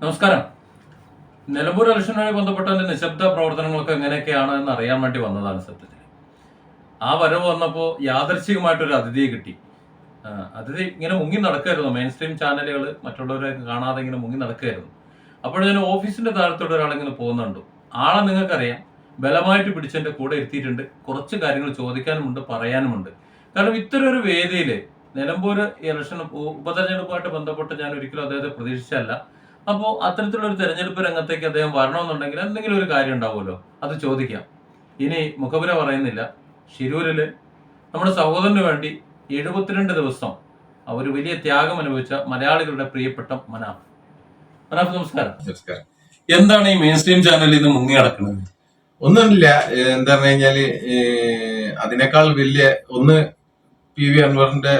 നമസ്കാരം. നിലമ്പൂർ ഇലക്ഷനുമായി ബന്ധപ്പെട്ട നിശബ്ദ പ്രവർത്തനങ്ങളൊക്കെ എങ്ങനെയൊക്കെയാണ് എന്ന് അറിയാൻ വേണ്ടി വന്നതാണ് സത്യത്തിൽ. ആ വരവ് വന്നപ്പോൾ യാദർശികമായിട്ടൊരു അതിഥിയെ കിട്ടി. അതിഥി ഇങ്ങനെ മുങ്ങി നടക്കായിരുന്നു മെയിൻ സ്ട്രീം ചാനലുകൾ മറ്റുള്ളവരെ കാണാതെ ഇങ്ങനെ മുങ്ങി നടക്കുകയായിരുന്നു അപ്പോൾ ഞാൻ ഓഫീസിന്റെ താഴത്തോടെ ഒരാളിങ്ങനെ പോകുന്നുണ്ട് ആളെ നിങ്ങൾക്കറിയാം. ബലമായിട്ട് പിടിച്ചെന്റെ കൂടെ എത്തിയിട്ടുണ്ട് കുറച്ച് കാര്യങ്ങൾ ചോദിക്കാനുമുണ്ട് പറയാനുമുണ്ട്. കാരണം ഇത്തരം ഒരു വേദിയിൽ നിലമ്പൂർ ഇലക്ഷൻ ഉപതെരഞ്ഞെടുപ്പുമായിട്ട് ബന്ധപ്പെട്ട് ഞാൻ ഒരിക്കലും അദ്ദേഹത്തെ പ്രതീക്ഷിച്ചല്ല അപ്പോൾ അത്തരത്തിലുള്ള ഒരു തെരഞ്ഞെടുപ്പ് രംഗത്തേക്ക് അദ്ദേഹം വരണമെന്നുണ്ടെങ്കിൽ എന്തെങ്കിലും ഒരു കാര്യം ഉണ്ടാവുമല്ലോ? അത് ചോദിക്കാം. ഇനി മുഖപുര പറയുന്നില്ല. ഷിരൂരിൽ നമ്മുടെ സഹോദരന് വേണ്ടി എഴുപത്തിരണ്ട് ദിവസം അവർ വലിയ ത്യാഗം അനുഭവിച്ച മലയാളികളുടെ പ്രിയപ്പെട്ട മനാഫ്. മനാഫ് നമസ്കാരം. നമസ്കാരം. എന്താണ് ഈ മെയിൻ സ്ട്രീം ചാനലിൽ നിന്ന് മുങ്ങി കിടക്കുന്നത് ഒന്നുമില്ല. എന്താ പറഞ്ഞു കഴിഞ്ഞാൽ അതിനേക്കാൾ വലിയ ഒന്ന് പി വി അൻവറിന്റെ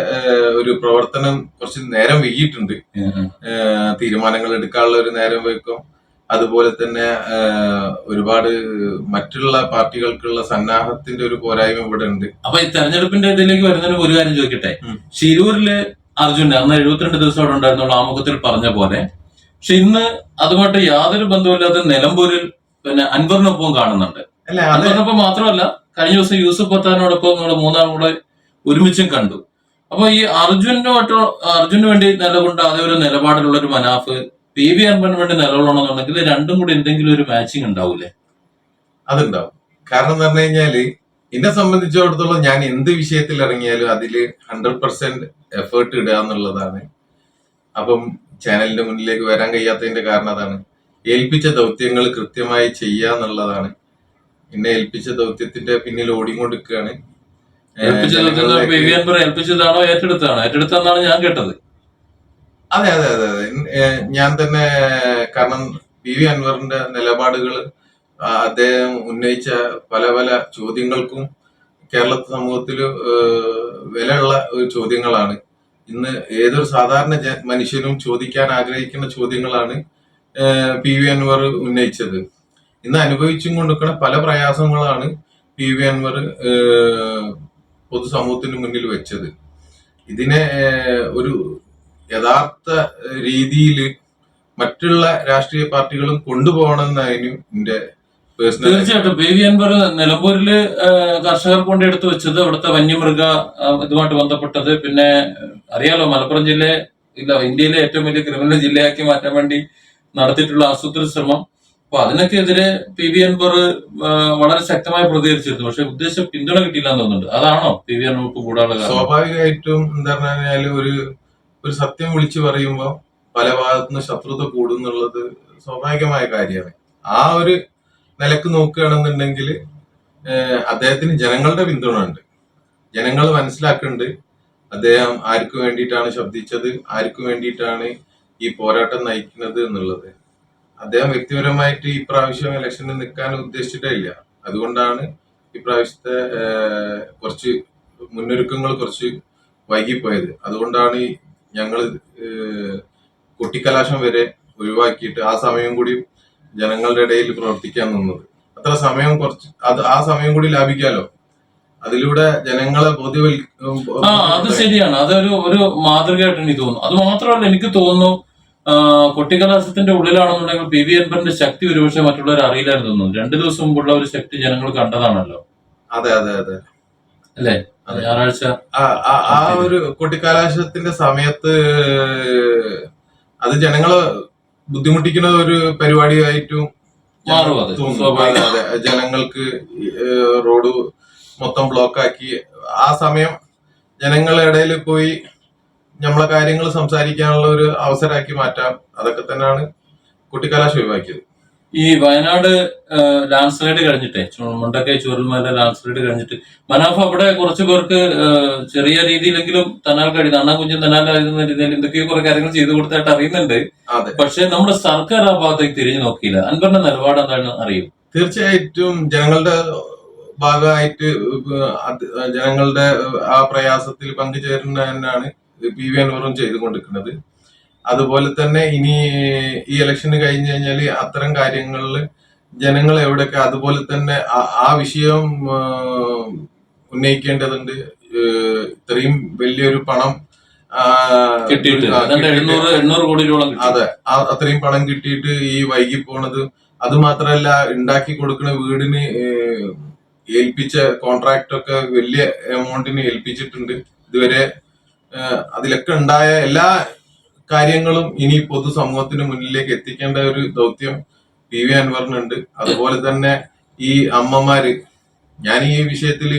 ഒരു പ്രവർത്തനം കുറച്ച് നേരം വൈകിയിട്ടുണ്ട്. തീരുമാനങ്ങൾ എടുക്കാനുള്ള ഒരു നേരം വൈക്കും. അതുപോലെ തന്നെ ഒരുപാട് മറ്റുള്ള പാർട്ടികൾക്കുള്ള സന്നാഹത്തിന്റെ ഒരു പോരായ്മ ഇവിടെ ഉണ്ട്. അപ്പൊ ഈ തെരഞ്ഞെടുപ്പിന്റെ ഇതിലേക്ക് വരുന്നതിന് ഒരു കാര്യം ചോദിക്കട്ടെ. ഷിരൂരിൽ അർജുൻ അന്ന് എഴുപത്തിരണ്ട് ദിവസം അവിടെ ഉണ്ടായിരുന്നുള്ള ആമുഖത്തിൽ പറഞ്ഞ പോലെ. പക്ഷെ ഇന്ന് അതുമായിട്ട് യാതൊരു ബന്ധവുമില്ലാതെ നിലമ്പൂരിൽ പിന്നെ അൻവറിനൊപ്പം കാണുന്നുണ്ട്. അൻവറിനൊപ്പം മാത്രമല്ല കഴിഞ്ഞ ദിവസം യൂസഫ് പത്താനോടൊപ്പം നിങ്ങൾ മൂന്നാം കൂടെ ഒരുമിച്ചും കണ്ടു. അപ്പൊ ഈ അർജുനുമായിട്ട് അർജുന് വേണ്ടി നിലകൊണ്ട അതേ ഒരു നിലപാടിലുള്ള ഒരു മനാഫ് പി വി അൻവറിന് വേണ്ടി നിലകൊള്ളണമെന്നുണ്ടെങ്കിൽ രണ്ടും കൂടി എന്തെങ്കിലും ഒരു മാച്ചിങ് ഉണ്ടാവൂലേ? അതുണ്ടാവും. കാരണം എന്ന് പറഞ്ഞു കഴിഞ്ഞാൽ എന്നെ സംബന്ധിച്ചിടത്തോളം ഞാൻ എന്ത് വിഷയത്തിൽ ഇറങ്ങിയാലും അതിൽ ഹൺഡ്രഡ് പെർസെന്റ് എഫേർട്ട് ഇടുക എന്നുള്ളതാണ്. അപ്പം ചാനലിന്റെ മുന്നിലേക്ക് വരാൻ കഴിയാത്തതിന്റെ കാരണം അതാണ്. ഏൽപ്പിച്ച ദൗത്യങ്ങൾ കൃത്യമായി ചെയ്യുക എന്നുള്ളതാണ്. എന്നെ ഏൽപ്പിച്ച ദൗത്യത്തിന്റെ പിന്നിൽ ഓടിക്കൊണ്ടിരിക്കുകയാണ് ഏൽപ്പിച്ചതാണോ ഏറ്റെടുത്തതാണോ? ഏറ്റെടുത്തെന്നാണ് ഞാൻ കേട്ടത്. അതെ അതെ അതെ അതെ. ഞാൻ തന്നെ കാരണം പി വി അൻവറിന്റെ നിലപാടുകൾ അദ്ദേഹം ഉന്നയിച്ച പല പല ചോദ്യങ്ങൾക്കും കേരള സമൂഹത്തിൽ വിലയുള്ള ഒരു ചോദ്യങ്ങളാണ്. ഇന്ന് ഏതൊരു സാധാരണ മനുഷ്യനും ചോദിക്കാൻ ആഗ്രഹിക്കുന്ന ചോദ്യങ്ങളാണ് പി വി അൻവർ ഉന്നയിച്ചത്. ഇന്ന് അനുഭവിച്ചും കൊണ്ടിരിക്കുന്ന പല പ്രയാസങ്ങളാണ് പി വി അൻവർ പൊതുസമൂഹത്തിന് മുന്നിൽ വെച്ചത്. ഇതിനെ ഒരു യഥാർത്ഥ രീതിയിൽ മറ്റുള്ള രാഷ്ട്രീയ പാർട്ടികളും കൊണ്ടുപോകണമെന്നായിരുന്നു എന്റെ തീർച്ചയായിട്ടും. ബേബി അൻവർ നിലമ്പൂരിൽ കർഷകർ കൊണ്ട് എടുത്തു വെച്ചത് അവിടുത്തെ വന്യമൃഗ ഇതുമായിട്ട് ബന്ധപ്പെട്ടത്. പിന്നെ അറിയാലോ മലപ്പുറം ജില്ലയെ ഇല്ല ഇന്ത്യയിലെ ഏറ്റവും വലിയ ക്രിമിനൽ ജില്ലയാക്കി മാറ്റാൻ വേണ്ടി നടത്തിയിട്ടുള്ള ആസൂത്രിത ശ്രമം അപ്പൊ അതിനൊക്കെ എതിരെ പി വി അൻവർ വളരെ ശക്തമായി പ്രതികരിച്ചിരുന്നു. പക്ഷെ ഉദ്ദേശം പിന്തുണ കിട്ടിയില്ല എന്ന് തോന്നുന്നുണ്ട്. അതാണോ പി വി അൻവർക്ക് കൂടാനുള്ള സ്വാഭാവികമായിട്ടും എന്താ പറഞ്ഞാൽ ഒരു ഒരു സത്യം വിളിച്ചു പറയുമ്പോൾ പല ഭാഗത്തുനിന്ന് ശത്രുത കൂടുന്നുള്ളത് സ്വാഭാവികമായ കാര്യമാണ്. ആ ഒരു നിലയ്ക്ക് നോക്കുകയാണെന്നുണ്ടെങ്കിൽ അദ്ദേഹത്തിന് ജനങ്ങളുടെ പിന്തുണ ഉണ്ട്. ജനങ്ങൾ മനസ്സിലാക്കുന്നുണ്ട് അദ്ദേഹം ആർക്കു വേണ്ടിയിട്ടാണ് ശബ്ദിച്ചത് ആർക്കു വേണ്ടിയിട്ടാണ് ഈ പോരാട്ടം നയിക്കുന്നത് എന്നുള്ളത്. അദ്ദേഹം വ്യക്തിപരമായിട്ട് ഈ പ്രാവശ്യം ഇലക്ഷനിൽ നിൽക്കാൻ ഉദ്ദേശിച്ചിട്ടില്ല. അതുകൊണ്ടാണ് ഈ പ്രാവശ്യത്തെ കുറച്ച് മുന്നൊരുക്കങ്ങൾ കുറച്ച് വൈകിപ്പോയത്. അതുകൊണ്ടാണ് ഞങ്ങൾ കുട്ടിക്കലാശം വരെ ഒഴിവാക്കിയിട്ട് ആ സമയം കൂടി ജനങ്ങളുടെ ഇടയിൽ പ്രവർത്തിക്കാൻ നിന്നത്. അത്ര സമയം കുറച്ച് അത് ആ സമയം കൂടി ലാഭിക്കാലോ? അതിലൂടെ ജനങ്ങളെ ബോധ്യവൽ അത് ശരിയാണ്. അതൊരു ഒരു മാതൃകയായിട്ട് എനിക്ക് തോന്നുന്നു. അത് മാത്രമല്ല എനിക്ക് തോന്നുന്നു കൊട്ടിക്കലാശത്തിന്റെ ഉള്ളിലാണെന്നുണ്ടെങ്കിൽ പി വി അൻപറിന്റെ ശക്തി ഒരുപക്ഷെ മറ്റുള്ളവർ അറിയില്ലായിരുന്നു തോന്നുന്നു രണ്ടു ദിവസം മുമ്പുള്ള ഒരു ശക്തി ജനങ്ങൾ കണ്ടതാണല്ലോ. അതെ അതെ അതെ. അല്ലേ. ഞായറാഴ്ച ആ- ഒരു കൊട്ടിക്കലാശത്തിന്റെ സമയത്ത് അത് ജനങ്ങളെ ബുദ്ധിമുട്ടിക്കുന്ന ഒരു പരിപാടിയായിട്ടും മാറും അതെ. ജനങ്ങൾക്ക് റോഡ് മൊത്തം ബ്ലോക്കാക്കി. ആ സമയം ജനങ്ങളുടെ ഇടയിൽ പോയി നമ്മളെ കാര്യങ്ങൾ സംസാരിക്കാനുള്ള ഒരു അവസരമാക്കി മാറ്റാം. അതൊക്കെ തന്നെയാണ് കുട്ടിക്കലാശം ഒഴിവാക്കിയത്. ഈ വയനാട് ലാൻഡ് സ്ലൈഡ് കഴിഞ്ഞിട്ടേ മുണ്ടക്കെ ചുരുൾമല ലാൻഡ് സ്ലൈഡ് കഴിഞ്ഞിട്ട് മനാഫ് അവിടെ കുറച്ച് പേർക്ക് ചെറിയ രീതിയിലെങ്കിലും തനാൽ കഴിയുന്ന അണ്ണാ കുഞ്ഞും തനാലായിരുന്ന രീതിയിൽ എന്തൊക്കെയോ കുറെ കാര്യങ്ങൾ ചെയ്തു കൊടുത്തായിട്ട് അറിയുന്നുണ്ട്. പക്ഷെ നമ്മുടെ സർക്കാർ ആ ഭാഗത്തേക്ക് തിരിഞ്ഞു നോക്കിയില്ല. അൻപറിന്റെ നിലപാട് എന്താണ് അറിയും? തീർച്ചയായിട്ടും ജനങ്ങളുടെ ഭാഗമായിട്ട് ജനങ്ങളുടെ ആ പ്രയാസത്തിൽ പങ്കുചേരുന്ന തന്നെയാണ് പി വി അൻവറും ചെയ്തുകൊണ്ടിരിക്കുന്നത്. അതുപോലെ തന്നെ ഇനി ഈ ഇലക്ഷന് കഴിഞ്ഞു കഴിഞ്ഞാൽ അത്തരം കാര്യങ്ങളിൽ ജനങ്ങൾ എവിടെയൊക്കെ അതുപോലെ തന്നെ ആ- വിഷയം ഉന്നയിക്കേണ്ടതുണ്ട്. ഇത്രയും വലിയൊരു പണം കിട്ടിയിട്ടുണ്ട്. കിട്ടിയിട്ട് അതെ. അത്രയും പണം കിട്ടിയിട്ട് ഈ വൈകി പോണത് അത് മാത്രല്ല ഉണ്ടാക്കി കൊടുക്കുന്ന വീടിന് ഏൽപ്പിച്ച കോൺട്രാക്ട് ഒക്കെ വലിയ എമൗണ്ടിന് ഏൽപ്പിച്ചിട്ടുണ്ട്. ഇതുവരെ അതിലൊക്കെ ഉണ്ടായ എല്ലാ കാര്യങ്ങളും ഇനി പൊതുസമൂഹത്തിന് മുന്നിലേക്ക് എത്തിക്കേണ്ട ഒരു ദൗത്യം പി വി അൻവറിനുണ്ട്. അതുപോലെ തന്നെ ഈ അമ്മമാര് ഞാൻ ഈ വിഷയത്തിൽ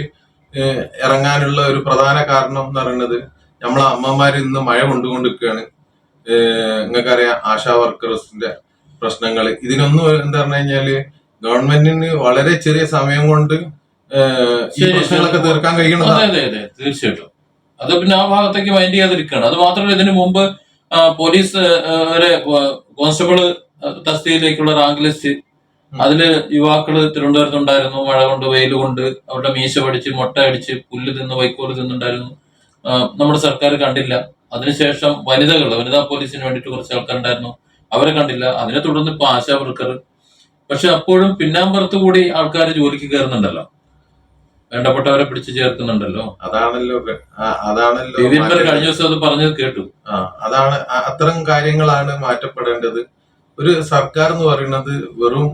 ഇറങ്ങാനുള്ള ഒരു പ്രധാന കാരണം എന്ന് പറയുന്നത് നമ്മളെ അമ്മമാര് ഇന്ന് മഴ കൊണ്ടുകൊണ്ടിരിക്കുകയാണ്. നിങ്ങൾക്കറിയാം ആശാ വർക്കേഴ്സിന്റെ പ്രശ്നങ്ങൾ ഇതിനൊന്നും എന്താ പറഞ്ഞു കഴിഞ്ഞാൽ ഗവൺമെന്റിന് വളരെ ചെറിയ സമയം കൊണ്ട് ഏഹ്, ഈ പ്രശ്നങ്ങളൊക്കെ തീർക്കാൻ കഴിയണം തീർച്ചയായിട്ടും. അത് പിന്നെ ആ ഭാഗത്തേക്ക് മൈൻഡ് ചെയ്യാതിരിക്കുകയാണ്. അത് മാത്രമല്ല ഇതിനു മുമ്പ് പോലീസ് ഒരു വരെ കോൺസ്റ്റബിൾ തസ്തികയിലേക്കുള്ള റാങ്ക് ലിസ്റ്റ് അതിൽ യുവാക്കൾ തിരുവനന്തപുരത്തുണ്ടായിരുന്നു മഴ കൊണ്ട് വെയിൽ കൊണ്ട് അവരുടെ മീശ പഠിച്ച് മുട്ട അടിച്ച് പുല്ല് തിന്ന് വൈക്കോൽ തിന്നുണ്ടായിരുന്നു നമ്മുടെ സർക്കാർ കണ്ടില്ല. അതിനുശേഷം വനിതകൾ വനിതാ പോലീസിന് വേണ്ടിയിട്ട് കുറച്ച് ആൾക്കാരുണ്ടായിരുന്നു. അവരെ കണ്ടില്ല. അതിനെ തുടർന്ന് ഇപ്പൊ ആശാ വർക്കർ പക്ഷെ അപ്പോഴും പിന്നാമ്പുറത്ത് കൂടി ആൾക്കാർ ജോലിക്ക് കയറുന്നുണ്ടല്ലോ. വേണ്ടപ്പെട്ടവരെ പിടിച്ചു ചേർക്കുന്നുണ്ടല്ലോ. അതാണല്ലോ അതാണല്ലോ കഴിഞ്ഞ ദിവസം അത് പറഞ്ഞത് കേട്ടു. ആ അതാണ് അത്തരം കാര്യങ്ങളാണ് മാറ്റപ്പെടേണ്ടത്. ഒരു സർക്കാർ എന്ന് പറയുന്നത് വെറും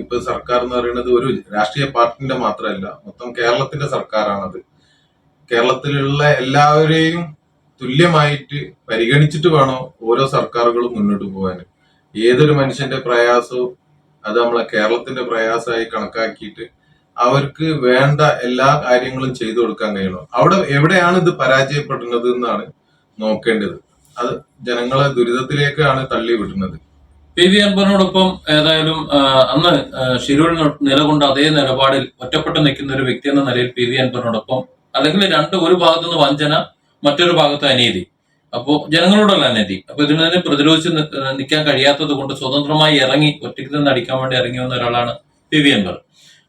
ഇപ്പൊ സർക്കാർ എന്ന് പറയുന്നത് ഒരു രാഷ്ട്രീയ പാർട്ടിന്റെ മാത്രമല്ല മൊത്തം കേരളത്തിന്റെ സർക്കാരാണത്. കേരളത്തിലുള്ള എല്ലാവരെയും തുല്യമായിട്ട് പരിഗണിച്ചിട്ട് വേണം ഓരോ സർക്കാരുകളും മുന്നോട്ട് പോകാൻ? ഏതൊരു മനുഷ്യന്റെ പ്രയാസവും അത് നമ്മളെ കേരളത്തിന്റെ പ്രയാസമായി കണക്കാക്കിയിട്ട് അവർക്ക് വേണ്ട എല്ലാ കാര്യങ്ങളും ചെയ്തു കൊടുക്കാൻ കഴിയണം. അവിടെ എവിടെയാണ് ഇത് പരാജയപ്പെടുന്നത് എന്നാണ് നോക്കേണ്ടത്. അത് ജനങ്ങളെ ദുരിതത്തിലേക്കാണ് തള്ളി വിടുന്നത്. പി. വി. അൻപറിനോടൊപ്പം ഏതായാലും അന്ന് ഷിരൂരിൽ നിലകൊണ്ട അതേ നിലപാടിൽ ഒറ്റപ്പെട്ട് നിൽക്കുന്ന ഒരു വ്യക്തി എന്ന നിലയിൽ പി. വി. അൻപറിനോടൊപ്പം അല്ലെങ്കിൽ രണ്ട് ഒരു ഭാഗത്തു നിന്ന് വഞ്ചന മറ്റൊരു ഭാഗത്ത് അനീതി. അപ്പോൾ ജനങ്ങളോടുള്ള അനീതി. അപ്പൊ ഇതിൽ തന്നെ പ്രതിരോധിച്ച് നിൽക്കാൻ കഴിയാത്തത് കൊണ്ട് സ്വതന്ത്രമായി ഇറങ്ങി ഒറ്റയ്ക്ക് നിന്ന് അടിക്കാൻ വേണ്ടി ഇറങ്ങി വന്ന ഒരാളാണ് പി. വി. അൻപർ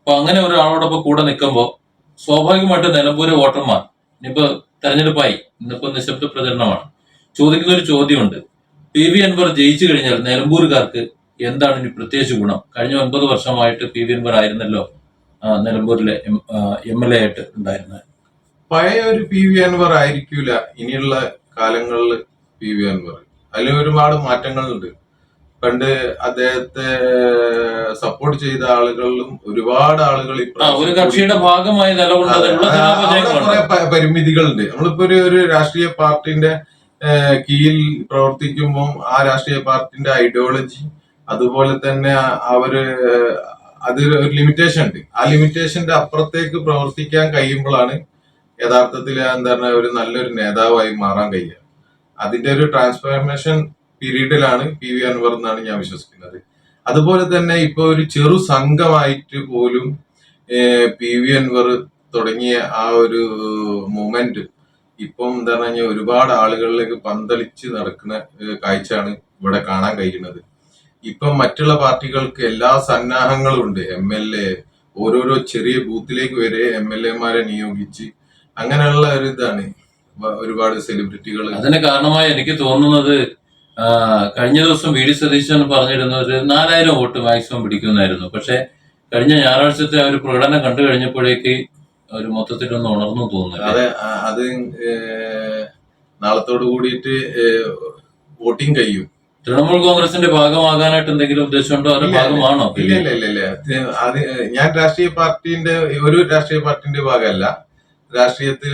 അപ്പൊ അങ്ങനെ ഒരാളോടൊപ്പം കൂടെ നിൽക്കുമ്പോൾ സ്വാഭാവികമായിട്ട് നിലമ്പൂര് വോട്ടർമാർ ഇനിയിപ്പോ തെരഞ്ഞെടുപ്പായി ഇന്നിപ്പോ നിശബ്ദ പ്രചരണമാണ്. ചോദിക്കുന്ന ഒരു ചോദ്യമുണ്ട്. പി വി അൻവർ ജയിച്ചു കഴിഞ്ഞാൽ നിലമ്പൂരുകാർക്ക് എന്താണ് ഇനി പ്രത്യേകിച്ച് ഗുണം? കഴിഞ്ഞ ഒൻപത് വർഷമായിട്ട് പി വി അൻവർ ആയിരുന്നല്ലോ നിലമ്പൂരിലെ എം എൽ എ ആയിട്ട് ഉണ്ടായിരുന്നത്. പഴയ ഒരു പി വി അൻവർ ആയിരിക്കൂല ഇനിയുള്ള കാലങ്ങളിൽ പി വി അൻവർ. അതിൽ ഒരുപാട് മാറ്റങ്ങളുണ്ട്. പണ്ട് അദ്ദേഹത്തെ സപ്പോർട്ട് ചെയ്ത ആളുകളിലും ഒരുപാട് ആളുകൾ ഒരു കക്ഷിയുടെ ഭാഗമായി നിലകൊണ്ടതിനുള്ള പരിമിതികളുണ്ട്. നമ്മളിപ്പോ ഒരു ഒരു രാഷ്ട്രീയ പാർട്ടിന്റെ കീയിൽ കീഴിൽ പ്രവർത്തിക്കുമ്പോൾ ആ രാഷ്ട്രീയ പാർട്ടിന്റെ ഐഡിയോളജി അതുപോലെ തന്നെ അവർ അത് ഒരു ലിമിറ്റേഷൻ ഉണ്ട്. ആ ലിമിറ്റേഷന്റെ അപ്പുറത്തേക്ക് പ്രവർത്തിക്കാൻ കഴിയുമ്പോഴാണ് യഥാർത്ഥത്തിൽ എന്താണ് ഒരു നല്ലൊരു നേതാവായി മാറാൻ കഴിയുക. അതിന്റെ ഒരു ട്രാൻസ്ഫോർമേഷൻ പീരീഡിലാണ് പി വി അൻവർ എന്നാണ് ഞാൻ വിശ്വസിക്കുന്നത്. അതുപോലെ തന്നെ ഇപ്പൊ ഒരു ചെറു സംഘമായിട്ട് പോലും പി വി അൻവർ തുടങ്ങിയ ആ ഒരു മൂമെന്റ് ഇപ്പം എന്താ പറഞ്ഞാൽ ഒരുപാട് ആളുകളിലേക്ക് പന്തളിച്ച് നടക്കുന്ന കാഴ്ചയാണ് ഇവിടെ കാണാൻ കഴിയുന്നത്. ഇപ്പം മറ്റുള്ള പാർട്ടികൾക്ക് എല്ലാ സന്നാഹങ്ങളും ഉണ്ട്. എം എൽ എ ഓരോരോ ചെറിയ ബൂത്തിലേക്ക് വരെ എം എൽ എമാരെ നിയോഗിച്ച് അങ്ങനെയുള്ള ഒരു ഇതാണ്. ഒരുപാട് സെലിബ്രിറ്റികൾ അതിന് കാരണമായി എനിക്ക് തോന്നുന്നത് കഴിഞ്ഞ ദിവസം വി ഡി സതീശൻ പറഞ്ഞിരുന്നത് നാലായിരം വോട്ട് മാക്സിമം പിടിക്കുമെന്നായിരുന്നു. പക്ഷെ കഴിഞ്ഞ ഞായറാഴ്ചത്തെ ആ ഒരു പ്രകടനം കണ്ടു കഴിഞ്ഞപ്പോഴേക്ക് ഒരു മൊത്തത്തിലൊന്ന് ഉണർന്നു തോന്നുന്നു. അതെ അത് നാളത്തോട് കൂടിയിട്ട് വോട്ടിംഗ് കഴിയും. തൃണമൂൽ കോൺഗ്രസിന്റെ ഭാഗമാകാനായിട്ട് എന്തെങ്കിലും ഉദ്ദേശമുണ്ടോ? അതിന്റെ ഭാഗമാണോ? ഇല്ല ഇല്ല ഇല്ല ഇല്ല. അത് ഞാൻ രാഷ്ട്രീയ പാർട്ടിന്റെ ഒരു രാഷ്ട്രീയ പാർട്ടിന്റെ ഭാഗമല്ല. രാഷ്ട്രീയത്തിൽ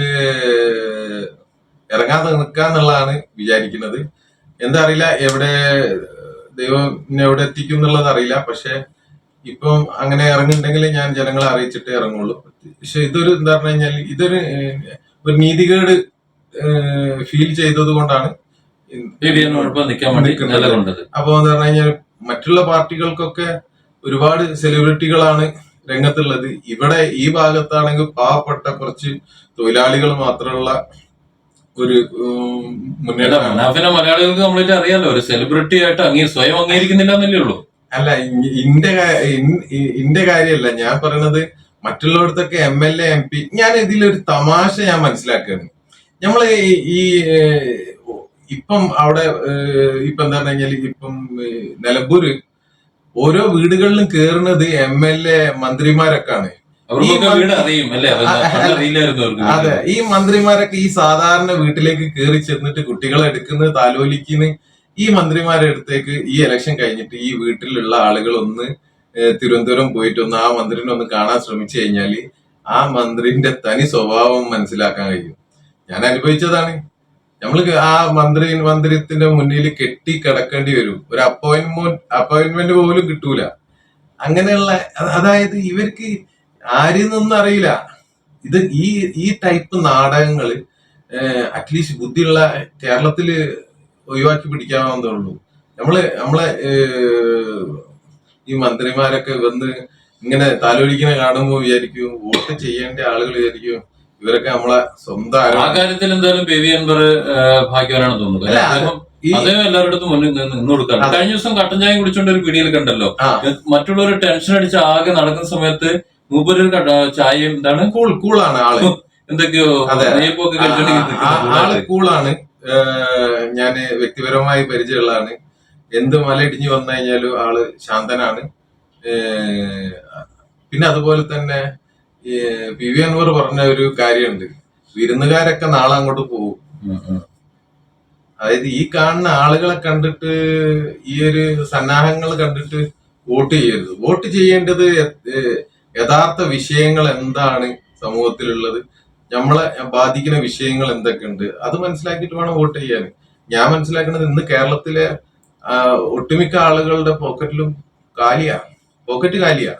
ഇറങ്ങാതെ നിൽക്കാന്നുള്ളതാണ് വിചാരിക്കുന്നത്. എന്താ അറിയില്ല എവിടെ ദൈവം എവിടെ എത്തിക്കും എന്നുള്ളത് അറിയില്ല. പക്ഷെ ഇപ്പം അങ്ങനെ ഇറങ്ങുന്നുണ്ടെങ്കിൽ ഞാൻ ജനങ്ങളെ അറിയിച്ചിട്ടേ ഇറങ്ങുള്ളൂ. പക്ഷെ ഇതൊരു എന്താ പറഞ്ഞു കഴിഞ്ഞാൽ ഇതൊരു ഒരു നീതികേട് ഫീൽ ചെയ്തത് കൊണ്ടാണ് അപ്പൊ എന്താ പറഞ്ഞു കഴിഞ്ഞാൽ മറ്റുള്ള പാർട്ടികൾക്കൊക്കെ ഒരുപാട് സെലിബ്രിറ്റികളാണ് രംഗത്തുള്ളത്. ഇവിടെ ഈ ഭാഗത്താണെങ്കിൽ പാവപ്പെട്ട കുറച്ച് തൊഴിലാളികൾ മാത്രമുള്ള ഒരു മുന്നേറ്റമാണ് മനാഫിനെ മലയാളികൾക്ക് കംപ്ലീറ്റ് അറിയാലോ ഒരു സെലിബ്രിറ്റി ആയിട്ട് അങ്ങേ സ്വയം അംഗീകരിക്കുന്നില്ല എന്നല്ലേ ഉള്ളൂ. അല്ല ഇന്റെ ഇന്റെ കാര്യമല്ല. ഞാൻ പറയണത് മറ്റുള്ളവടത്തൊക്കെ M L A M P ഞാൻ ഇതിലൊരു തമാശ ഞാൻ മനസ്സിലാക്കുകയാണ്. നമ്മൾ ഈ- ഇപ്പം അവിടെ ഇപ്പൊ എന്താ എന്താ കഴിഞ്ഞാൽ ഇപ്പം നിലമ്പൂര് ഓരോ വീടുകളിലും കേറുന്നത് എം എൽ എ മന്ത്രിമാരൊക്കെയാണ്. അതെ ഈ മന്ത്രിമാരൊക്കെ ഈ സാധാരണ വീട്ടിലേക്ക് കയറി ചെന്നിട്ട് കുട്ടികളെ എടുക്കുന്നത് താലോലിക്കുന്ന ഈ മന്ത്രിമാരെ അടുത്തേക്ക് ഈ ഇലക്ഷൻ കഴിഞ്ഞിട്ട് ഈ വീട്ടിലുള്ള ആളുകൾ ഒന്ന് തിരുവനന്തപുരം പോയിട്ട് ഒന്ന് ആ മന്ത്രിനെ ഒന്ന് കാണാൻ ശ്രമിച്ചു കഴിഞ്ഞാൽ ആ മന്ത്രിന്റെ തനി സ്വഭാവം മനസ്സിലാക്കാൻ കഴിയും. ഞാൻ അനുഭവിച്ചതാണ്. നമ്മൾ ആ മന്ത്രി മന്ത്രിത്തിന്റെ മുന്നിൽ കെട്ടി കിടക്കേണ്ടി വരും. ഒരു അപ്പോയിന്റ്മെന്റ് അപ്പോയിന്റ്മെന്റ് പോലും കിട്ടൂല. അങ്ങനെയുള്ള അതായത് ഇവർക്ക് ആരെന്നൊന്നും അറിയില്ല ഇത് ഈ ഈ ടൈപ്പ് നാടകങ്ങൾ അറ്റ്ലീസ്റ്റ് ബുദ്ധിയുള്ള കേരളത്തിൽ ഒഴിവാക്കി പിടിക്കാവുന്നതേ ഉള്ളൂ. നമ്മൾ നമ്മളെ ഈ മന്ത്രിമാരൊക്കെ വന്ന് ഇങ്ങനെ താലോലിക്കുന്ന കാണുമ്പോൾ വിചാരിക്കും വോട്ട് ചെയ്യേണ്ട ആളുകൾ വിചാരിക്കും ഇവരൊക്കെ നമ്മളെ സ്വന്തം ആ കാര്യത്തിൽ എന്തായാലും ബേബി അൻവർ ഭാഗ്യവാനാണ് തോന്നുന്നത്. അദ്ദേഹം എല്ലാവരുടെ മുന്നിൽ നിന്ന് കൊടുക്കാറുണ്ട്. കഴിഞ്ഞ ദിവസം കട്ടൻ ചായ കുടിച്ചോണ്ട് ഒരു വീഡിയോയിൽ കണ്ടല്ലോ. മറ്റുള്ളവർ ടെൻഷൻ അടിച്ച് ആകെ നടക്കുന്ന സമയത്ത് മൂപ്പര് ചായയും എന്താണ് കൂൾ കൂളാണ് ആൾ. എന്തൊക്കെയോ ആൾ. കൂളാണ് ഞാൻ വ്യക്തിപരമായി പരിചയമുള്ളതാണ്. എന്ത് മല ഇടിഞ്ഞു വന്നു കഴിഞ്ഞാലും ആൾ ശാന്തനാണ്. പിന്നെ അതുപോലെ തന്നെ പി വി അൻവർ പറഞ്ഞ ഒരു കാര്യമുണ്ട്. വിരുന്നുകാരൊക്കെ നാളെ അങ്ങോട്ട് പോകും. അതായത് ഈ കാണുന്ന ആളുകളെ കണ്ടിട്ട് ഈ ഒരു സന്നാഹങ്ങൾ കണ്ടിട്ട് വോട്ട് ചെയ്യരുത്. വോട്ട് ചെയ്യേണ്ടത് യഥാർത്ഥ വിഷയങ്ങൾ എന്താണ് സമൂഹത്തിലുള്ളത്? നമ്മളെ ബാധിക്കുന്ന വിഷയങ്ങൾ എന്തൊക്കെയുണ്ട്? അത് മനസ്സിലാക്കിയിട്ട് വേണം വോട്ട് ചെയ്യാൻ. ഞാൻ മനസ്സിലാക്കുന്നത് ഇന്ന് കേരളത്തിലെ ഒട്ടുമിക്ക ആളുകളുടെ പോക്കറ്റിലും കാലിയാ. പോക്കറ്റ് കാലിയാ.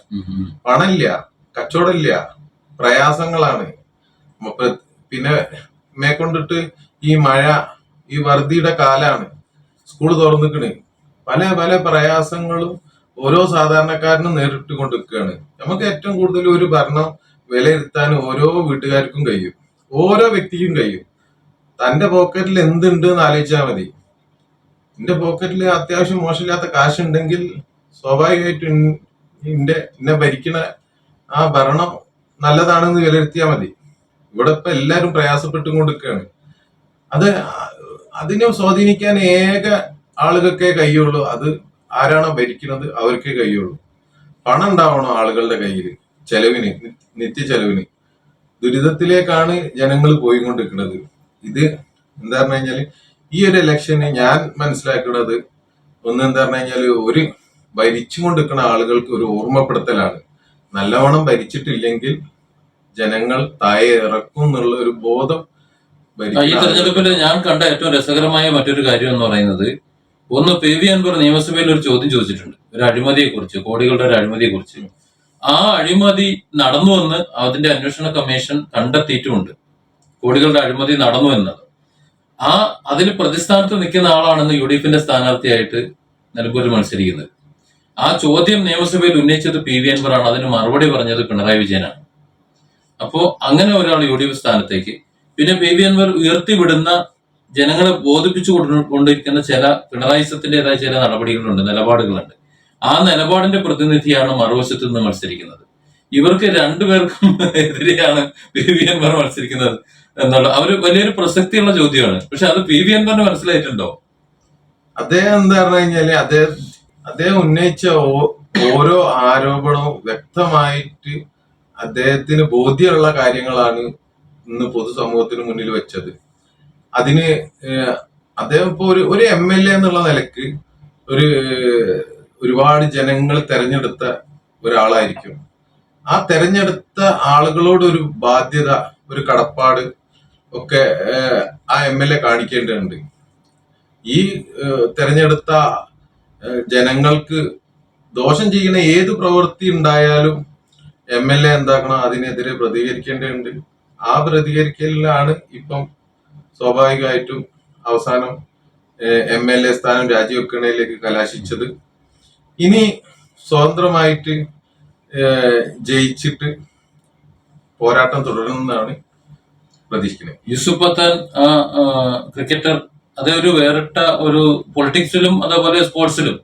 പണമില്ല. കച്ചവടമില്ല. പ്രയാസങ്ങളാണ്. പിന്നെ മേക്കൊണ്ടിട്ട് ഈ മഴ ഈ വറുതിയുടെ കാലാണ്. സ്കൂൾ തുറന്നിക്കണ്. പല പല പ്രയാസങ്ങളും ഓരോ സാധാരണക്കാരനും നേരിട്ട് കൊണ്ടിരിക്കുകയാണ് നമുക്ക് ഏറ്റവും കൂടുതൽ ഒരു ഭരണം വിലയിരുത്താൻ ഓരോ വീട്ടുകാർക്കും കഴിയും. ഓരോ വ്യക്തിക്കും കഴിയും. തന്റെ പോക്കറ്റിൽ എന്തുണ്ട് എന്ന് ആലോചിച്ചാൽ മതി. എന്റെ പോക്കറ്റിൽ അത്യാവശ്യം മോശമില്ലാത്ത കാശുണ്ടെങ്കിൽ സ്വാഭാവികമായിട്ടും എന്റെ എന്നെ ഭരിക്കണ ആ ഭരണം നല്ലതാണെന്ന് വിലയിരുത്തിയാൽ മതി. ഇവിടെ ഇപ്പൊ എല്ലാവരും പ്രയാസപ്പെട്ടും കൊണ്ടിരിക്കുകയാണ് അത് അതിനെ സ്വാധീനിക്കാൻ ഏക ആളുകൾക്കേ കഴിയുള്ളൂ. അത് ആരാണോ ഭരിക്കുന്നത് അവർക്ക് കഴിയുള്ളൂ. പണം ഉണ്ടാവണം ആളുകളുടെ കയ്യിൽ ചെലവിന് നിത്യ ചെലവിന് ദുരിതത്തിലേക്കാണ് ജനങ്ങൾ പോയിക്കൊണ്ടിരിക്കുന്നത്. ഇത് എന്താ പറഞ്ഞു കഴിഞ്ഞാൽ ഈ ഒരു ഇലക്ഷന് ഞാൻ മനസ്സിലാക്കുന്നത് ഒന്ന് എന്താ പറഞ്ഞു കഴിഞ്ഞാൽ ഒരു ഭരിച്ചുകൊണ്ടിരിക്കുന്ന ആളുകൾക്ക് ഒരു ഓർമ്മപ്പെടുത്തലാണ്. നല്ലവണ്ണം ഭരിച്ചിട്ടില്ലെങ്കിൽ ജനങ്ങൾ താഴെ ഇറക്കും എന്നുള്ള ഒരു ബോധം ഈ തെരഞ്ഞെടുപ്പിൽ ഞാൻ കണ്ട ഏറ്റവും രസകരമായ മറ്റൊരു കാര്യം എന്ന് പറയുന്നത് ഒന്ന് പി വി അൻവർ നിയമസഭയിൽ ഒരു ചോദ്യം ചോദിച്ചിട്ടുണ്ട്. ഒരു അഴിമതിയെ കുറിച്ച് കോടികളുടെ ഒരു അഴിമതിയെ കുറിച്ച് ആ അഴിമതി നടന്നുവെന്ന് അതിന്റെ അന്വേഷണ കമ്മീഷൻ കണ്ടെത്തിയിട്ടുമുണ്ട് കോടികളുടെ അഴിമതി നടന്നു എന്നത് ആ അതിൽ പ്രതിസ്ഥാനത്ത് നിൽക്കുന്ന ആളാണെന്ന് യു ഡി എഫിന്റെ സ്ഥാനാർത്ഥിയായിട്ട് നിലമ്പൂരിൽ മത്സരിക്കുന്നത്. ആ ചോദ്യം നിയമസഭയിൽ ഉന്നയിച്ചത് പി വി ആണ് അതിന് മറുപടി പറഞ്ഞത് പിണറായി വിജയനാണ്. അപ്പോ അങ്ങനെ ഒരാൾ യു ഡി എഫ് സ്ഥാനത്തേക്ക്. പിന്നെ പി വി അൻവർ ഉയർത്തിവിടുന്ന ജനങ്ങളെ ബോധിപ്പിച്ചു കൊണ്ടു- കൊണ്ടിരിക്കുന്ന ചില പിണറായിസത്തിന്റേതായ ചില നടപടികളുണ്ട് നിലപാടുകളുണ്ട്. ആ നിലപാടിന്റെ പ്രതിനിധിയാണ് മറുവശത്ത് നിന്ന് മത്സരിക്കുന്നത്. ഇവർക്ക് രണ്ടുപേർക്കും എതിരെയാണ് പി വി അൻവർ മത്സരിക്കുന്നത് എന്നുള്ള അവർ വലിയൊരു പ്രസക്തിയുള്ള ചോദ്യമാണ്. പക്ഷെ അത് പി വി അൻവറിന് മനസ്സിലായിട്ടുണ്ടോ? അദ്ദേഹം എന്താ പറഞ്ഞു കഴിഞ്ഞാൽ അദ്ദേഹം അദ്ദേഹം ഉന്നയിച്ച ഓരോ ആരോപണവും വ്യക്തമായിട്ട് അദ്ദേഹത്തിന് ബോധ്യമുള്ള കാര്യങ്ങളാണ് ഇന്ന് പൊതുസമൂഹത്തിന് മുന്നിൽ വെച്ചത്. അതിന് അദ്ദേഹം ഇപ്പൊ ഒരു ഒരു എം എൽ എ എന്നുള്ള നിലയ്ക്ക് ഒരു ഒരുപാട് ജനങ്ങൾ തെരഞ്ഞെടുത്ത ഒരാളായിരിക്കും. ആ തെരഞ്ഞെടുത്ത ആളുകളോട് ഒരു ബാധ്യത ഒരു കടപ്പാട് ഒക്കെ ആ എം എൽ എ കാണിക്കേണ്ടതുണ്ട്. ഈ തെരഞ്ഞെടുത്ത ജനങ്ങൾക്ക് ദോഷം ചെയ്യുന്ന ഏത് പ്രവൃത്തി ഉണ്ടായാലും എം എൽ എ എന്താക്കണം അതിനെതിരെ പ്രതികരിക്കേണ്ടതുണ്ട്. ആ പ്രതികരിക്കലിലാണ് ഇപ്പം സ്വാഭാവികമായിട്ടും അവസാനം എം എൽ എ സ്ഥാനം രാജിവെക്കണയിലേക്ക് കലാശിച്ചത്. ഇനി സ്വതന്ത്രമായിട്ട് ജയിച്ചിട്ട് പോരാട്ടം തുടരുന്നതാണ് പ്രതീക്ഷിക്കുന്നത്. യൂസുഫ് പത്താൻ ക്രിക്കറ്റർ അതേ ഒരു വേറിട്ട ഒരു പൊളിറ്റിക്സിലും അതേപോലെ സ്പോർട്സിലും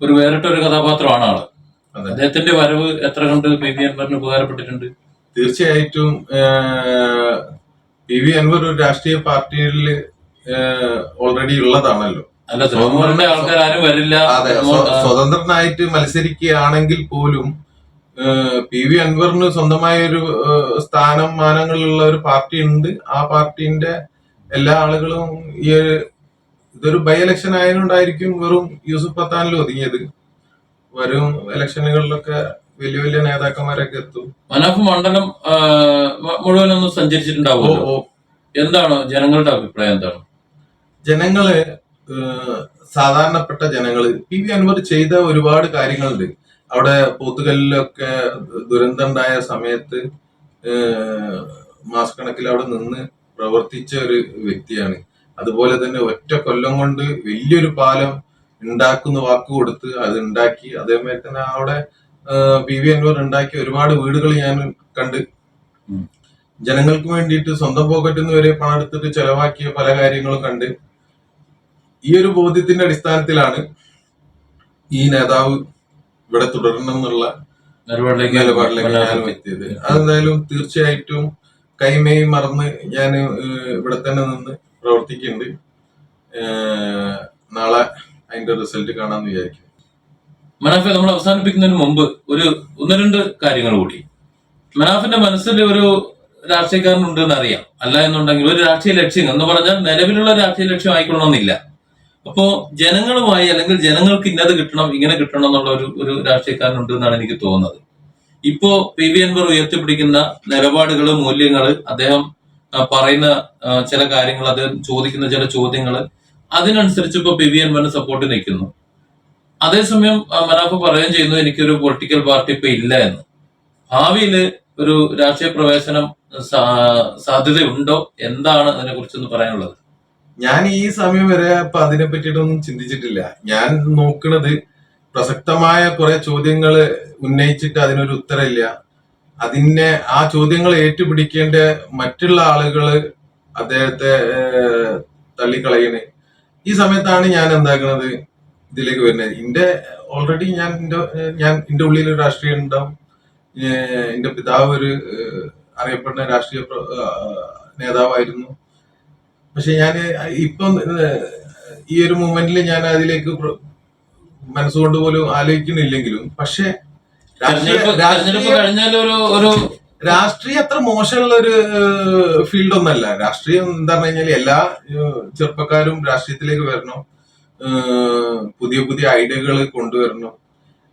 ഒരു വേറിട്ട ഒരു കഥാപാത്രമാണ് ആൾ. അദ്ദേഹത്തിന്റെ വരവ് എത്ര കണ്ട് വി അൻവറിന് ഉപകാരപ്പെട്ടിട്ടുണ്ട്? തീർച്ചയായിട്ടും പി വി അൻവർ ഒരു രാഷ്ട്രീയ പാർട്ടിയിൽ ഓൾറെഡി ഉള്ളതാണല്ലോ. അല്ല തൃണമൂലിന്റെ വരില്ല. സ്വതന്ത്രനായിട്ട് മത്സരിക്കുകയാണെങ്കിൽ പോലും പി വി അൻവറിന് സ്വന്തമായ ഒരു സ്ഥാനം മാനങ്ങളുള്ള ഒരു പാർട്ടി ഉണ്ട്. ആ പാർട്ടിന്റെ എല്ലാ ആളുകളും ഈ ഒരു ഇതൊരു ബൈ ഇലക്ഷൻ ആയതുകൊണ്ടായിരിക്കും വെറും യൂസുഫ് പത്താനിൽ ഒതുങ്ങിയത്. വരും ഇലക്ഷനുകളിലൊക്കെ വലിയ വലിയ നേതാക്കന്മാരൊക്കെ എത്തും. മനാഫ് മണ്ഡലം മുഴുവനൊന്നും സഞ്ചരിച്ചിട്ടുണ്ടാവുമല്ലോ? എന്താണ് ജനങ്ങളുടെ അഭിപ്രായം എന്താണ്? ജനങ്ങൾ സാധാരണപ്പെട്ട ജനങ്ങൾ പി. വി. അൻവർ ചെയ്ത ഒരുപാട് കാര്യങ്ങളുണ്ട്. അവിടെ പോത്തുകല്ലിലൊക്കെ ദുരന്തം ഉണ്ടായ സമയത്ത് മാസ് കണക്കിൽ അവിടെ നിന്ന് പ്രവർത്തിച്ച ഒരു വ്യക്തിയാണ്. അതുപോലെ തന്നെ ഒറ്റ കൊല്ലം കൊണ്ട് വലിയൊരു പാലം ഉണ്ടാക്കുന്ന വാക്ക് കൊടുത്ത് അത് ഉണ്ടാക്കി അതേമാതിരി തന്നെ അവിടെ പി വി അൻവർ ഉണ്ടാക്കിയ ഒരുപാട് വീടുകൾ ഞാൻ കണ്ട്. ജനങ്ങൾക്ക് വേണ്ടിയിട്ട് സ്വന്തം പോക്കറ്റിൽ നിന്ന് വരെ പണം എടുത്തിട്ട് ചെലവാക്കിയ പല കാര്യങ്ങളും കണ്ട്. ഈ ഒരു ബോധ്യത്തിന്റെ അടിസ്ഥാനത്തിലാണ് ഈ നേതാവ് ഇവിടെ തുടരണം എന്നുള്ള നിലപാടിലേക്ക് നിലപാടിലേക്ക് ഞാൻ എത്തിയത്. അതെന്തായാലും തീർച്ചയായിട്ടും കൈമേയും മറന്ന് ഞാൻ ഇവിടെ തന്നെ നിന്ന് പ്രവർത്തിക്കുന്നുണ്ട്. നാളെ അതിന്റെ റിസൾട്ട് കാണാമെന്ന് വിചാരിക്കും മനാഫെ നമ്മൾ അവസാനിപ്പിക്കുന്നതിന് മുമ്പ് ഒരു ഒന്ന് രണ്ട് കാര്യങ്ങൾ കൂടി. മനാഫിന്റെ മനസ്സിൽ ഒരു രാഷ്ട്രീയക്കാരനുണ്ട് എന്ന് അറിയാം അല്ല എന്നുണ്ടെങ്കിൽ ഒരു രാഷ്ട്രീയ ലക്ഷ്യം എന്ന് പറഞ്ഞാൽ നിലവിലുള്ള രാഷ്ട്രീയ ലക്ഷ്യം ആയിക്കൊള്ളണമെന്നില്ല. അപ്പോ ജനങ്ങളുമായി അല്ലെങ്കിൽ ജനങ്ങൾക്ക് ഇന്നത് കിട്ടണം ഇങ്ങനെ കിട്ടണം എന്നുള്ള ഒരു ഒരു രാഷ്ട്രീയക്കാരനുണ്ട് എന്നാണ് എനിക്ക് തോന്നുന്നത്. ഇപ്പോ പി വി അൻവർ ഉയർത്തിപ്പിടിക്കുന്ന നിലപാടുകൾ മൂല്യങ്ങൾ അദ്ദേഹം പറയുന്ന ചില കാര്യങ്ങൾ അദ്ദേഹം ചോദിക്കുന്ന ചില ചോദ്യങ്ങൾ അതിനനുസരിച്ച് ഇപ്പൊ പി വി അൻവറിന് സപ്പോർട്ട് നിൽക്കുന്നു. അതേസമയം മനാഫ് പറയുകയും ചെയ്യുന്നു എനിക്കൊരു പൊളിറ്റിക്കൽ പാർട്ടി ഇപ്പൊ ഇല്ല എന്ന്. ഭാവിയിൽ ഒരു രാഷ്ട്രീയ പ്രവേശനം സാധ്യതയുണ്ടോ? എന്താണ് അതിനെ കുറിച്ചൊന്ന് പറയാനുള്ളത്? ഞാൻ ഈ സമയം വരെ ഇപ്പൊ അതിനെ പറ്റിയിട്ടൊന്നും ചിന്തിച്ചിട്ടില്ല. ഞാൻ നോക്കുന്നത് പ്രസക്തമായ കുറെ ചോദ്യങ്ങൾ ഉന്നയിച്ചിട്ട് അതിനൊരു ഉത്തരമില്ല അതിനെ ആ ചോദ്യങ്ങൾ ഏറ്റുപിടിക്കേണ്ട മറ്റുള്ള ആളുകൾ അദ്ദേഹത്തെ തള്ളിക്കളയണേ. ഈ സമയത്താണ് ഞാൻ എന്താക്കണത്? ഇതിലേക്ക് വരുന്നത്. എന്റെ ഓൾറെഡി ഞാൻ എന്റെ ഞാൻ എന്റെ ഉള്ളിൽ ഒരു രാഷ്ട്രീയം ഉണ്ടാവും. എന്റെ പിതാവ് ഒരു അറിയപ്പെടുന്ന രാഷ്ട്രീയ നേതാവായിരുന്നു. പക്ഷെ ഞാൻ ഇപ്പം ഈ ഒരു മൂമെന്റിൽ ഞാൻ അതിലേക്ക് മനസ്സുകൊണ്ട് പോലും ആലോചിക്കുന്നില്ലെങ്കിലും പക്ഷെ രാഷ്ട്രീയ അത്ര മോശമുള്ള ഒരു ഫീൽഡ് ഒന്നല്ല രാഷ്ട്രീയം എന്താ പറഞ്ഞു കഴിഞ്ഞാൽ എല്ലാ ചെറുപ്പക്കാരും രാഷ്ട്രീയത്തിലേക്ക് വരണം. പുതിയ പുതിയ ഐഡിയകൾ കൊണ്ടുവരണം.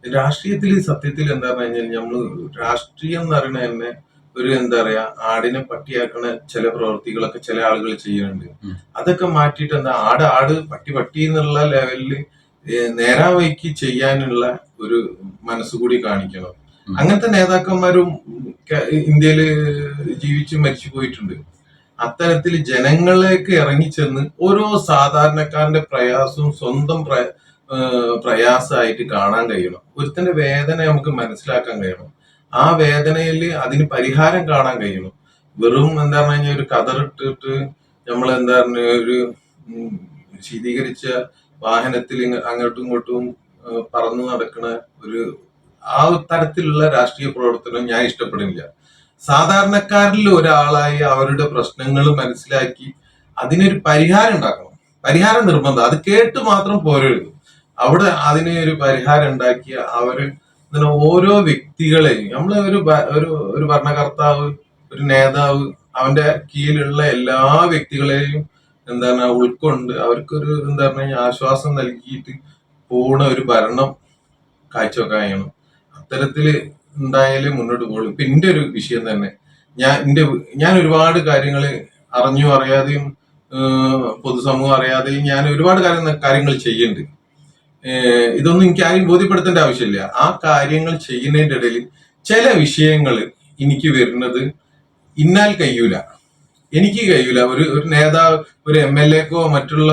രാഷ്ട്രീയത്തിൽ സത്യത്തിൽ എന്താ പറഞ്ഞു കഴിഞ്ഞാൽ നമ്മൾ രാഷ്ട്രീയം എന്ന് പറയുന്നത് തന്നെ ഒരു എന്താ പറയാ ആടിനെ പട്ടിയാക്കണ ചില പ്രവൃത്തികളൊക്കെ ചില ആളുകൾ ചെയ്യുന്നുണ്ട്. അതൊക്കെ മാറ്റിയിട്ട് എന്താ ആട് ആട് പട്ടി പട്ടി എന്നുള്ള ലെവലിൽ നേരാവൈക്ക് ചെയ്യാനുള്ള ഒരു മനസ്സുകൂടി കാണിക്കണം. അങ്ങനത്തെ നേതാക്കന്മാരും ഇന്ത്യയിൽ ഇന്ത്യയിൽ ജീവിച്ചു മരിച്ചു പോയിട്ടുണ്ട്. അത്തരത്തിൽ ജനങ്ങളിലേക്ക് ഇറങ്ങിച്ചെന്ന് ഓരോ സാധാരണക്കാരന്റെ പ്രയാസവും സ്വന്തം പ്രയാസമായിട്ട് കാണാൻ കഴിയണം. ഒരുത്തന്റെ വേദന നമുക്ക് മനസ്സിലാക്കാൻ കഴിയണം. ആ വേദനയിൽ അതിന് പരിഹാരം കാണാൻ കഴിയണം. വെറും എന്താ പറഞ്ഞു കഴിഞ്ഞാൽ ഒരു കതറിട്ടിട്ട് നമ്മൾ എന്താ പറഞ്ഞ ഒരു ശീതീകരിച്ച വാഹനത്തിൽ അങ്ങോട്ടും ഇങ്ങോട്ടും പറന്നു നടക്കുന്ന ഒരു ആ തരത്തിലുള്ള രാഷ്ട്രീയ പ്രവർത്തനം ഞാൻ ഇഷ്ടപ്പെടുന്നില്ല. സാധാരണക്കാരിൽ ഒരാളായി അവരുടെ പ്രശ്നങ്ങൾ മനസ്സിലാക്കി അതിനൊരു പരിഹാരം ഉണ്ടാക്കണം. പരിഹാരം നിർബന്ധം. അത് കേട്ട് മാത്രം പോരരുത്. അവിടെ അതിന് ഒരു പരിഹാരം ഉണ്ടാക്കിയ അവർ ഇങ്ങനെ ഓരോ വ്യക്തികളെയും നമ്മൾ ഒരു ഒരു ഒരു ഭരണകർത്താവ് ഒരു നേതാവ് അവന്റെ കീഴിലുള്ള എല്ലാ വ്യക്തികളെയും എന്താണ് ഉൾക്കൊണ്ട് അവർക്കൊരു എന്താ പറഞ്ഞ ആശ്വാസം നൽകിയിട്ട് പോണ ഒരു ഭരണം കാഴ്ചവെക്കാൻ കഴിയണം. അത്തരത്തിൽ ഉണ്ടായാലേ മുന്നോട്ട് പോകുള്ളൂ. ഇപ്പൊ എന്റെ ഒരു വിഷയം തന്നെ. ഞാൻ എന്റെ ഞാൻ ഒരുപാട് കാര്യങ്ങൾ അറിഞ്ഞു അറിയാതെയും പൊതുസമൂഹം അറിയാതെയും ഞാൻ ഒരുപാട് കാര്യം കാര്യങ്ങൾ ചെയ്യുന്നുണ്ട് ഇതൊന്നും എനിക്ക് ആരും ബോധ്യപ്പെടുത്തേണ്ട ആവശ്യമില്ല. ആ കാര്യങ്ങൾ ചെയ്യുന്നതിന്റെ ഇടയിൽ ചില വിഷയങ്ങൾ എനിക്ക് വരുന്നത് ഇന്നാൽ കഴിയൂല. എനിക്ക് കഴിയൂല. ഒരു ഒരു നേതാവ് ഒരു എം എൽ എക്കോ മറ്റുള്ള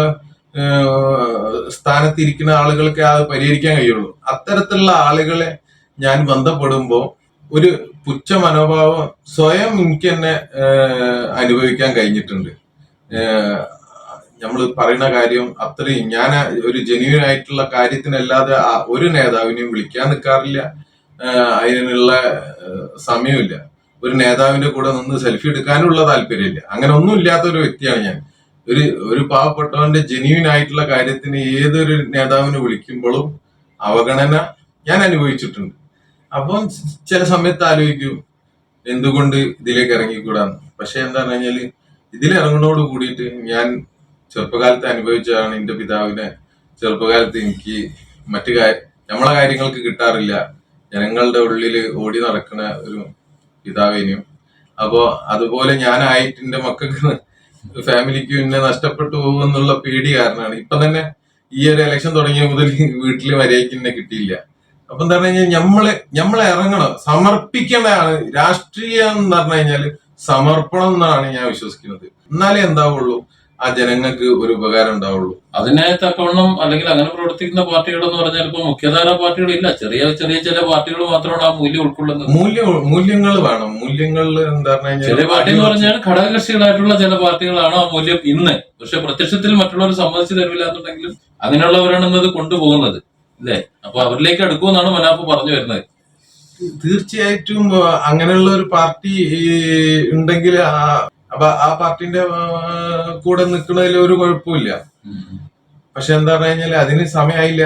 സ്ഥാനത്തിരിക്കുന്ന ആളുകൾക്ക് അത് പരിഹരിക്കാൻ കഴിയുള്ളൂ. അത്തരത്തിലുള്ള ആളുകളെ ഞാൻ ബന്ധപ്പെടുമ്പോൾ ഒരു പുച്ഛ മനോഭാവം സ്വയം എനിക്ക് തന്നെ അനുഭവിക്കാൻ കഴിഞ്ഞിട്ടുണ്ട്. നമ്മൾ പറയുന്ന കാര്യം അത്രയും. ഞാൻ ഒരു ജെന്യൂൻ ആയിട്ടുള്ള കാര്യത്തിനല്ലാതെ ഒരു നേതാവിനെയും വിളിക്കാൻ നിൽക്കാറില്ല അതിനുള്ള സമയമില്ല ഒരു നേതാവിന്റെ കൂടെ നിന്ന് സെൽഫി എടുക്കാനുള്ള താല്പര്യമില്ല. അങ്ങനെ ഒന്നും ഇല്ലാത്ത ഒരു വ്യക്തിയാണ് ഞാൻ. ഒരു ഒരു പാവപ്പെട്ടവന്റെ ജെന്യൂൻ ആയിട്ടുള്ള കാര്യത്തിന് ഏതൊരു നേതാവിനെ വിളിക്കുമ്പോഴും അവഗണന ഞാൻ അനുഭവിച്ചിട്ടുണ്ട്. അപ്പം ചില സമയത്ത് ആലോചിക്കും എന്തുകൊണ്ട് ഇതിലേക്ക് ഇറങ്ങിക്കൂടാന്ന്. പക്ഷെ എന്താന്ന് കഴിഞ്ഞാൽ ഇതിൽ ഇറങ്ങുന്നതോട് കൂടിയിട്ട് ഞാൻ ചെറുപ്പകാലത്ത് അനുഭവിച്ചതാണ് എന്റെ പിതാവിനെ. ചെറുപ്പകാലത്ത് എനിക്ക് മറ്റു കാര്യ നമ്മളെ കാര്യങ്ങൾക്ക് കിട്ടാറില്ല. ജനങ്ങളുടെ ഉള്ളിൽ ഓടി നടക്കുന്ന ഒരു പിതാവിനെയും അപ്പോ അതുപോലെ ഞാനായിട്ട് എന്റെ മക്കൾക്ക് ഫാമിലിക്ക് പിന്നെ നഷ്ടപ്പെട്ടു പോകുമെന്നുള്ള പേടി കാരണമാണ്. ഇപ്പൊ തന്നെ ഈ ഒരു ഇലക്ഷൻ തുടങ്ങിയ മുതൽ വീട്ടിൽ മര്യാദയ്ക്ക് എന്നെ കിട്ടിയില്ല. അപ്പൊ എന്താ പറഞ്ഞു കഴിഞ്ഞാൽ നമ്മളെ നമ്മളെ ഇറങ്ങണം. സമർപ്പിക്കേണ്ടതാണ് രാഷ്ട്രീയം എന്ന് പറഞ്ഞു കഴിഞ്ഞാൽ സമർപ്പണം എന്നാണ് ഞാൻ വിശ്വസിക്കുന്നത്. എന്നാലേ എന്താവുള്ളൂ? ആ ജനങ്ങൾക്ക് ഒരു ഉപകാരം ഉണ്ടാവുള്ളൂ. അതിനെ തക്കവണ്ണം അല്ലെങ്കിൽ അങ്ങനെ പ്രവർത്തിക്കുന്ന പാർട്ടികൾ എന്ന് പറഞ്ഞാൽ ഇപ്പൊ മുഖ്യധാര പാർട്ടികളില്ല. ചെറിയ ചെറിയ ചില പാർട്ടികൾ മാത്രമാണ് ആ മൂല്യം ഉൾക്കൊള്ളുന്നത്. മൂല്യ മൂല്യങ്ങൾ വേണം. മൂല്യങ്ങൾ എന്താ പറഞ്ഞാൽ ചില പാർട്ടി എന്ന് പറഞ്ഞാൽ ഘടകകക്ഷികളായിട്ടുള്ള ചില പാർട്ടികളാണ് ആ മൂല്യം ഇന്ന്. പക്ഷെ പ്രത്യക്ഷത്തിൽ മറ്റുള്ളവർ സമ്മതിച്ചു തരില്ല എന്നുണ്ടെങ്കിലും അങ്ങനെയുള്ളവരാണ് ഇന്നത് കൊണ്ടുപോകുന്നത്. ഇല്ലേ അപ്പൊ അവരിലേക്ക് അടുക്കുമെന്നാണ് മനാഫ് പറഞ്ഞു വരുന്നത്. തീർച്ചയായിട്ടും അങ്ങനെയുള്ള ഒരു പാർട്ടി ഉണ്ടെങ്കിൽ അപ്പൊ ആ പാർട്ടിന്റെ കൂടെ നിൽക്കുന്നതിൽ ഒരു കുഴപ്പമില്ല. പക്ഷെ എന്താ പറഞ്ഞു കഴിഞ്ഞാൽ അതിന് സമയമായില്ല.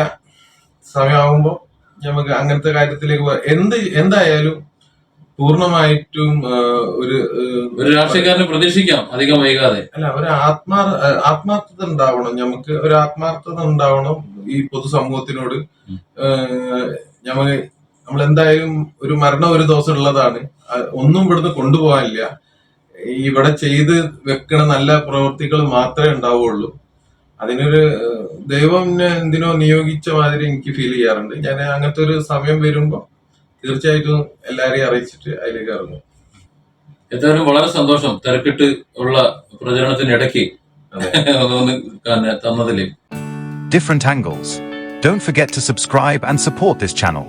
സമയമാകുമ്പോ നമുക്ക് അങ്ങനത്തെ കാര്യത്തിലേക്ക്. എന്ത് എന്തായാലും പൂർണമായിട്ടും ഒരു ഒരു രാഷ്ട്രീയക്കാരനെ പ്രതീക്ഷിക്കാം അധികം വൈകാതെ. അല്ല ഒരു ആത്മാർ ആത്മാർത്ഥത ഉണ്ടാവണം. നമുക്ക് ഒരു ആത്മാർത്ഥത ഉണ്ടാവണം ഈ പൊതുസമൂഹത്തിനോട്. നമ്മൾ നമ്മൾ എന്തായാലും ഒരു മരണം ഒരു ദിവസം ഉള്ളതാണ്. ഒന്നും ഇവിടുന്ന് കൊണ്ടുപോകാനില്ല. ഇവിടെ ചെയ്ത് വെക്കണ നല്ല പ്രവൃത്തികൾ മാത്രമേ ഉണ്ടാവുള്ളൂ. അതിനൊരു ദൈവം എന്തിനോ നിയോഗിച്ച മാതിരി എനിക്ക് ഫീൽ ചെയ്യാറുണ്ട്. ഞാൻ അങ്ങനത്തെ ഒരു സമയം വരുമ്പോ തീർച്ചയായിട്ടും എല്ലാരെയും അറിയിച്ചിട്ട് അതിലേക്ക് ഇറങ്ങും എന്തായാലും വളരെ സന്തോഷം തിരക്കിട്ട് ഉള്ള പ്രചരണത്തിനിടയ്ക്ക് അതെ. ഒന്ന് തന്നെ തന്നതിൽ different angles. Don't forget to subscribe and support this channel.